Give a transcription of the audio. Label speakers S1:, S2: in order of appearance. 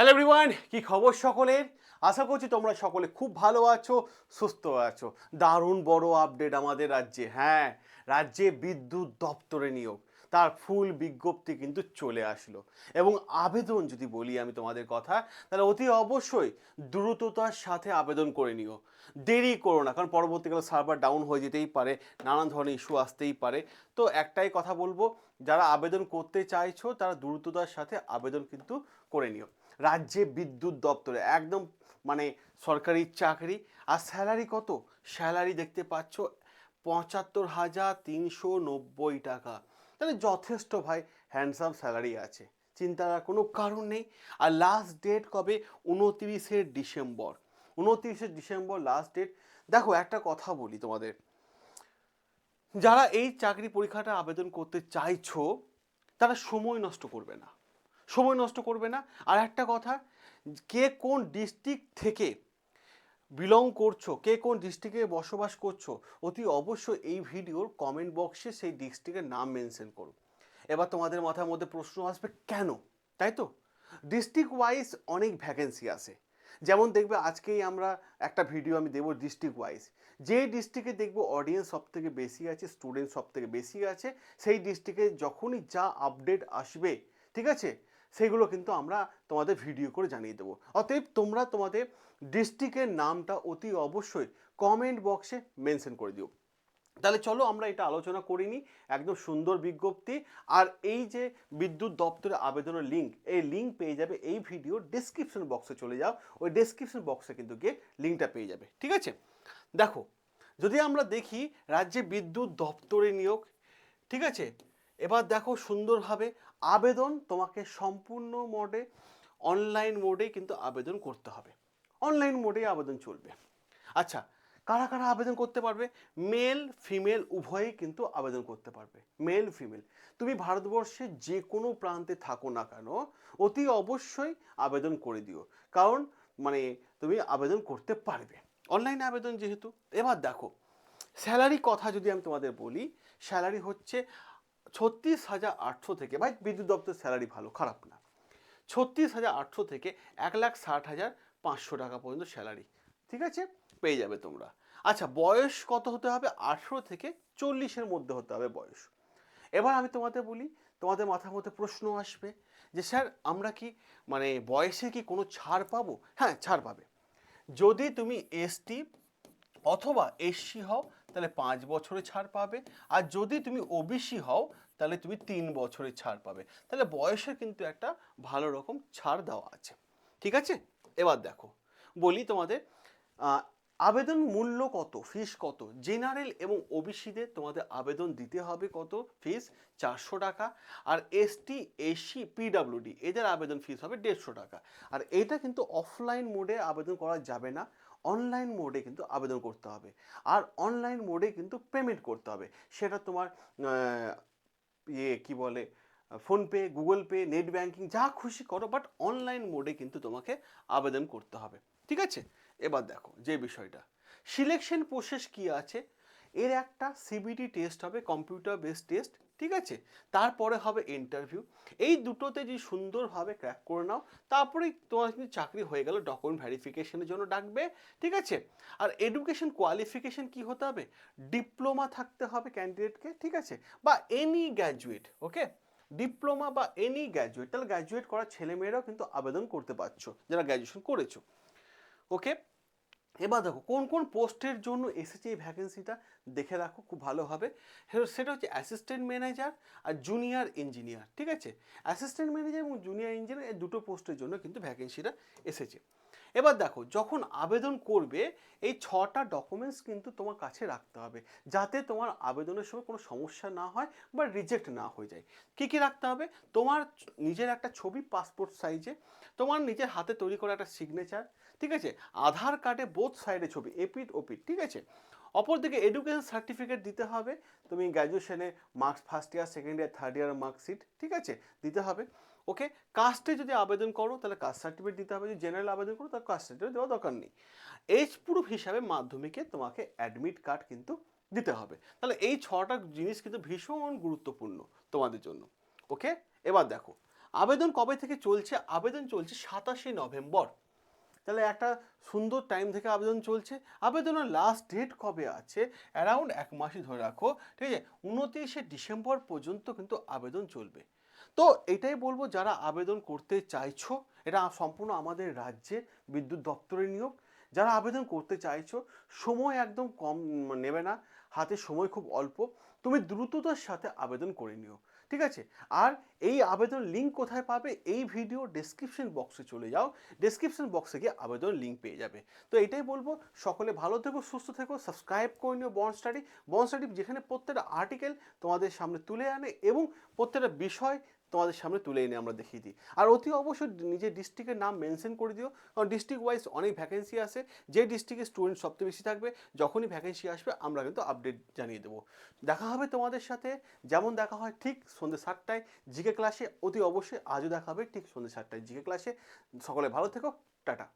S1: Hello everyone কি খবর সকলের? আশা করছি তোমরা সকলে খুব ভালো আছো, সুস্থ আছো। দারুণ বড় আপডেট আমাদের রাজ্যে। হ্যাঁ রাজ্যে বিদ্যুৎ দপ্তরে নিয়োগ। তার ফুল বিজ্ঞপ্তি কিন্তু চলে আসলো। এবং আবেদন যদি বলি আমি তোমাদের কথা, তাহলে অতি অবশ্যই দ্রুততার সাথে আবেদন করে নিও। দেরি করো না, কারণ পরবর্তীকালে সার্ভার ডাউন হয়ে যেতেই পারে, নানান ধরনের ইস্যু আসতেই পারে। তো একটাই কথা বলব, যারা আবেদন করতে চাইছো, তারা দ্রুততার সাথে আবেদন কিন্তু করে নিও। রাজ্যে বিদ্যুৎ দপ্তরে, একদম মানে সরকারি চাকরি। আর স্যালারি কত? স্যালারি দেখতে পাচ্ছ, পঁচাত্তর হাজার তিনশো নব্বই টাকা। তাহলে যথেষ্ট ভাই হ্যান্ডসাম স্যালারি আছে। চিন্তার কোনো কারণ নেই। আর লাস্ট ডেট কবে? উনতিরিশে ডিসেম্বর। উনতিরিশে ডিসেম্বর লাস্ট ডেট দেখো, একটা কথা বলি তোমাদের। যারা এই চাকরি পরীক্ষাটা আবেদন করতে চাইছো, তারা সময় নষ্ট করবে না। সময় নষ্ট করবে না। আর একটা কথা, কে কোন ডিস্ট্রিক্ট থেকে বিলং করছ, কে কোন ডিস্ট্রিক্টে বসবাস করছ, অতি অবশ্যই এই ভিডিওর কমেন্ট বক্সে সেই ডিস্ট্রিক্টের নাম মেনশন করো। এবার তোমাদের মাথার মধ্যে প্রশ্ন আসবে, কেন? তাই তো? ডিস্ট্রিক্ট ওয়াইজ অনেক ভ্যাকেন্সি আছে। যেমন দেখবে, আজকেই আমরা একটা ভিডিও আমি দেবো ডিস্ট্রিক্ট ওয়াইজ যে ডিস্ট্রিক্টে দেখব অডিয়েন্স সব থেকে বেশি আছে স্টুডেন্ট সব থেকে বেশি আছে, সেই ডিস্ট্রিক্টে যখনই যা আপডেট আসবে, ঠিক আছে? সেগুলো কিন্তু আমরা তোমাদের ভিডিও করে জানিয়ে দেবো। অতএব তোমরা তোমাদের ডিস্ট্রিক্টের নামটা অতি অবশ্যই কমেন্ট বক্সে মেনশন করে দিও। তাহলে চলো আমরা এটা আলোচনা করিনি একদম সুন্দর বিজ্ঞপ্তি। আর এই যে বিদ্যুৎ দপ্তরে আবেদনের লিঙ্ক এই লিঙ্ক পেয়ে যাবে এই ভিডিও ডেসক্রিপশন বক্সে চলে যাও। ওই ডেসক্রিপশন বক্সে কিন্তু গিয়ে লিঙ্কটা পেয়ে যাবে, ঠিক আছে? দেখো, যদি আমরা দেখি রাজ্যে বিদ্যুৎ দপ্তরে নিয়োগ, ঠিক আছে? এবার দেখো সুন্দরভাবে আবেদন তোমাকে সম্পূর্ণ মোডে অনলাইন মোডে কিন্তু আবেদন করতে হবে। অনলাইন মোডে আবেদন চলবে। আচ্ছা কারা কারা আবেদন করতে পারবে? মেল ফিমেল উভয়ই কিন্তু আবেদন করতে পারবে। মেল ফিমেল তুমি ভারতবর্ষে যে কোনো প্রান্তে থাকো না কেন, অতি অবশ্যই আবেদন করে দিও। কারণ মানে তুমি আবেদন করতে পারবে। অনলাইনে আবেদন যেহেতু, এবার দেখো স্যালারি কথা যদি আমি তোমাদের বলি স্যালারি হচ্ছে ছত্রিশ হাজার আটশো থেকে, ভাই, বিদ্যুৎ দপ্তর স্যালারি ভালো, খারাপ না। ছত্রিশ হাজার আটশো থেকে এক লাখ ষাট হাজার পাঁচশো টাকা পর্যন্ত স্যালারি ঠিক আছে? পেয়ে যাবে তোমরা। আচ্ছা বয়স কত হতে হবে? আঠেরো থেকে চল্লিশের মধ্যে হতে হবে বয়স। এবার আমি তোমাদের বলি, তোমাদের মাথার মধ্যে প্রশ্ন আসবে যে, স্যার, আমরা কি মানে বয়সে কি কোনো ছাড় পাবো? হ্যাঁ ছাড় পাবে। যদি তুমি এসটি অথবা এসসি হও তাহলে পাঁচ বছরে ছাড় পাবে। আর যদি তুমি ওবিসি হও, তাহলে তুমি তিন বছরের ছাড় পাবে। তাহলে বয়সের কিন্তু একটা ভালো রকম ছাড় দেওয়া আছে। ঠিক আছে? এবার দেখো, বলি তোমাদের আবেদন মূল্য কত ফিস কত? জেনারেল এবং ওবিসিদের তোমাদের আবেদন দিতে হবে কত? ফিস চারশো টাকা। আর এসটি এসি পিডাব্লিউডি এদের আবেদন ফিস হবে দেড়শো টাকা। আর এটা কিন্তু অফলাইন মোডে আবেদন করা যাবে না। অনলাইন মোডে কিন্তু আবেদন করতে হবে। আর অনলাইন মোডে কিন্তু পেমেন্ট করতে হবে। সেটা তোমার ইয়ে কি বলে, PhonePe, Google Pay net banking যা খুশি করো বাট অনলাইন মোডে কিন্তু তোমাকে আবেদন করতে হবে। ঠিক আছে? এবার দেখো যে বিষয়টা। সিলেকশন প্রসেস কি আছে? এর একটা সিবিটি টেস্ট হবে কম্পিউটার বেসড টেস্ট ঠিক আছে? তারপরে হবে ইন্টারভিউ এই দুটোতে যদি সুন্দরভাবে ক্র্যাক করে নাও তারপরেই তোমার কিন্তু চাকরি হয়ে গেল ডকুমেন্ট ভেরিফিকেশনের জন্য ডাকবে, ঠিক আছে? আর এডুকেশন কোয়ালিফিকেশন কি হতে হবে? ডিপ্লোমা থাকতে হবে ক্যান্ডিডেটকে ঠিক আছে? বা এনি গ্র্যাজুয়েট ওকে ডিপ্লোমা বা এনি গ্র্যাজুয়েট তাহলে গ্র্যাজুয়েট করা ছেলেমেয়েরাও কিন্তু আবেদন করতে পারছ, যারা গ্র্যাজুয়েশন করেছ ওকে এবার দেখো, কোন কোন পোস্টের জন্য এসেছে এই ভ্যাকেন্সিটা দেখে রাখো, খুব ভালো হবে। সেটা হচ্ছে অ্যাসিস্ট্যান্ট ম্যানেজার আর জুনিয়র ইঞ্জিনিয়ার ঠিক আছে? অ্যাসিস্ট্যান্ট ম্যানেজার এবং জুনিয়র ইঞ্জিনিয়ার এই দুটো পোস্টের জন্য কিন্তু ভ্যাকেন্সিটা এসেছে। এবার দেখো, যখন আবেদন করবে, এই ছটা ডকুমেন্টস কিন্তু তোমার কাছে রাখতে হবে, যাতে তোমার আবেদনের সময় কোনো সমস্যা না হয় বা রিজেক্ট না হয়ে যায়। কী কী রাখতে হবে? তোমার নিজের একটা ছবি পাসপোর্ট সাইজে তোমার নিজের হাতে তৈরি করা একটা সিগনেচার ঠিক আছে? আধার কার্ডে বোথ সাইডে ছবি এপিট ওপিট ঠিক আছে? অপরদিকে এডুকেশন সার্টিফিকেট দিতে হবে, তুমি গ্র্যাজুয়েশনে marks first year second year third year marksheet ঠিক আছে? দিতে হবে ওকে কাস্টে যদি আবেদন করো, তাহলে কাস্ট সার্টিফিকেট দিতে হবে, যদি জেনারেল আবেদন করো, তাহলে কাস্ট সার্টিফিকেট দেওয়া দরকার নেই। এজ প্রুফ হিসাবে মাধ্যমিকে তোমাকে অ্যাডমিট কার্ড কিন্তু দিতে হবে। তাহলে এই ছটা জিনিস কিন্তু ভীষণ গুরুত্বপূর্ণ তোমাদের জন্য ওকে এবার দেখো, আবেদন কবে থেকে চলছে? আবেদন চলছে সাতাশে নভেম্বর। তাহলে একটা সুন্দর টাইম থেকে আবেদন চলছে। আবেদনের লাস্ট ডেট কবে আছে? অ্যারাউন্ড এক মাসই ধরে রাখো, ঠিক আছে? উনত্রিশে ডিসেম্বর পর্যন্ত কিন্তু আবেদন চলবে। তো এটাই বলব, যারা আবেদন করতে চাইছো, এটা সম্পূর্ণ আমাদের রাজ্যের বিদ্যুৎ দপ্তরে নিয়োগ। যারা আবেদন করতে চাইছো, সময় একদম কম নেবে না, হাতে সময় খুব অল্প। তুমি দ্রুততার সাথে আবেদন করে নিও। ঠিক আছে? আর এই আবেদন লিঙ্ক কোথায় পাবে? এই ভিডিও ডেসক্রিপশন বক্সে চলে যাও। ডেসক্রিপশন বক্সে গিয়ে আবেদন লিঙ্ক পেয়ে যাবে। তো এটাই বলব, সকলে ভালো থেকো, সুস্থ থেকো সাবস্ক্রাইব করে নিও বন স্টাডি বন স্টাডি যেখানে প্রত্যেকটা আর্টিকেল তোমাদের সামনে তুলে আনে এবং প্রত্যেকটা বিষয় তোমাদের সামনে তুলে এনে আমরা দেখিয়ে দিই। আর অতি অবশ্যই নিজের ডিস্ট্রিক্টের নাম মেনশন করে দিও, কারণ ডিস্ট্রিক্ট ওয়াইজ অনেক ভ্যাকেন্সি আছে। যে ডিস্ট্রিক্টের স্টুডেন্ট সবচেয়ে বেশি থাকবে, যখনই ভ্যাকেন্সি আসবে, আমরা কিন্তু আপডেট জানিয়ে দেবো। দেখা হবে তোমাদের সাথে, যেমন দেখা হয় ঠিক সন্ধ্যে সাতটায় জিকে ক্লাসে অতি অবশ্যই আজও দেখা হবে ঠিক সন্ধ্যে সাতটায় জিকে ক্লাসে সকলে ভালো থেকো, টাটা।